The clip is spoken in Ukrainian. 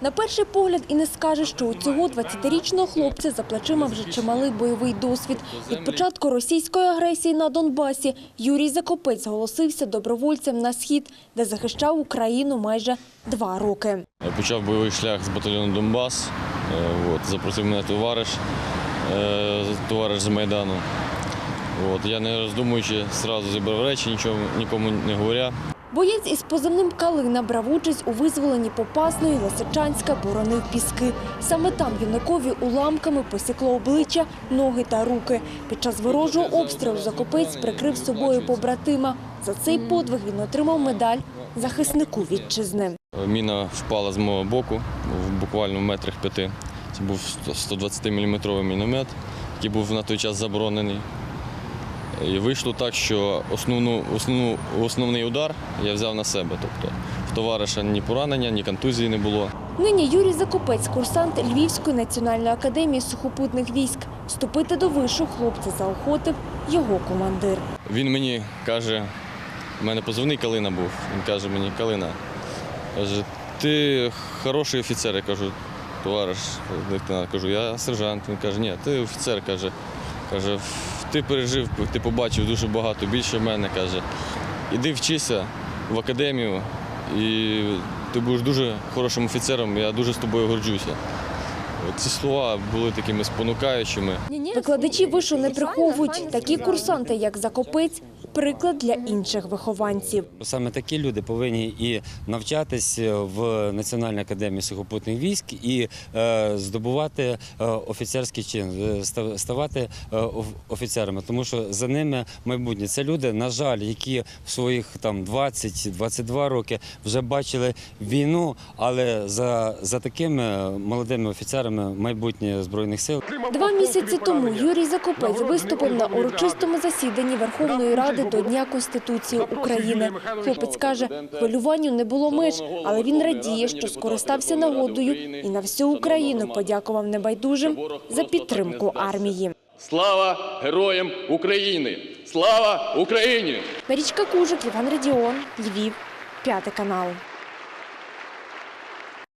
На перший погляд і не скаже, що у цього 20-річного хлопця за плечима вже чималий бойовий досвід. Від початку російської агресії на Донбасі Юрій Закопець зголосився добровольцем на схід, де захищав Україну майже два роки. Я почав бойовий шлях з батальйону Донбас. Е, От, запросив мене товариш, е, товариш з Майдану. От, я не роздумуючи, одразу зібрав речі, нічого нікому не говоря. Боєць із позивним Калина брав участь у визволенні Попасної, Лисичанська, боронив піски. Саме там юнакові уламками посікло обличчя, ноги та руки. Під час ворожого обстрілу Закопець прикрив собою побратима. За цей подвиг він отримав медаль захиснику вітчизни. Міна впала з мого боку, буквально в метрах п'яти. Це був 120-мм міномет, який був на той час заборонений. І вийшло так, що основну, основну, основний удар я взяв на себе. Тобто в товариша ні поранення, ні контузії не було. Нині Юрій Закопець, курсант Львівської національної академії сухопутних військ. Вступити до вишу хлопця заохотив його командир. Він мені каже, в мене позивний Калина був. Він каже мені, Калина, каже, ти хороший офіцер. Я кажу, товариш лейтенант, кажу, я сержант. Він каже, ні, ти офіцер, каже, каже, ти пережив, ти побачив дуже багато більше мене. каже. Іди вчися в академію і ти будеш дуже хорошим офіцером, я дуже з тобою горджуся. Ці слова були такими спонукаючими. Викладачі вишу не приховують. Такі курсанти, як Закопець, приклад для інших вихованців. Саме такі люди повинні і навчатись в Національній академії сухопутних військ і е, здобувати е, офіцерський чин, е, ставати е, офіцерами, тому що за ними майбутнє. Це люди, на жаль, які в своїх там 20-22 роки вже бачили війну, але за, за такими молодими офіцерами майбутнє збройних сил. Два місяці тому Юрій Закопець виступив на урочистому засіданні Верховної Ради до Дня Конституції України. Хлопець каже, хвилюванню не було меж, але він радіє, що скористався нагодою і на всю Україну подякував небайдужим за підтримку армії. Слава героям України! Слава Україні! Марічка Кужик, Іван Радіон, Львів, п'ятий канал.